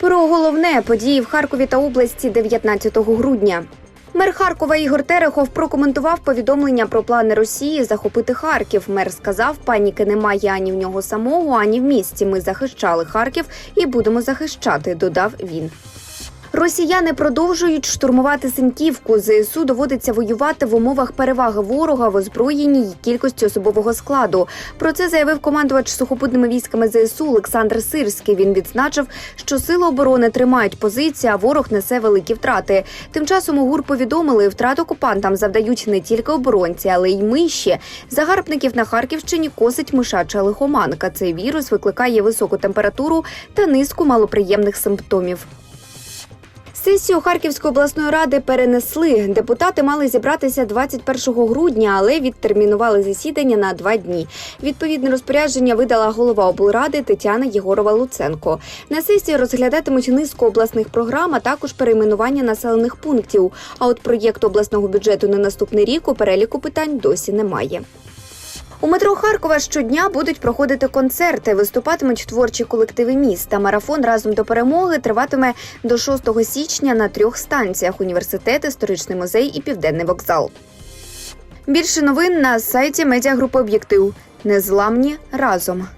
Про головне події в Харкові та області 19 грудня. Мер Харкова Ігор Терехов прокоментував повідомлення про плани Росії захопити Харків. Мер сказав, паніки немає ані в нього самого, ані в місті. Ми захищали Харків і будемо захищати. Додав він. Росіяни продовжують штурмувати Синьківку. ЗСУ доводиться воювати в умовах переваги ворога в озброєнні й кількості особового складу. Про це заявив командувач сухопутними військами ЗСУ Олександр Сирський. Він відзначив, що сили оборони тримають позиції, а ворог несе великі втрати. Тим часом у ГУР повідомили, втрат окупантам завдають не тільки оборонці, але й миші. Загарбників на Харківщині косить мишача лихоманка. Цей вірус викликає високу температуру та низку малоприємних симптомів. Сесію Харківської обласної ради перенесли. Депутати мали зібратися 21 грудня, але відтермінували засідання на два дні. Відповідне розпорядження видала голова облради Тетяна Єгорова Луценко. На сесії розглядатимуть низку обласних програм, а також перейменування населених пунктів. А от проєкту обласного бюджету на наступний рік у переліку питань досі немає. У метро Харкова щодня будуть проходити концерти. Виступатимуть творчі колективи міста. Марафон разом до перемоги триватиме до 6 січня на трьох станціях: університет, історичний музей і південний вокзал. Більше новин на сайті медіагрупи Об'єктив. Незламні разом.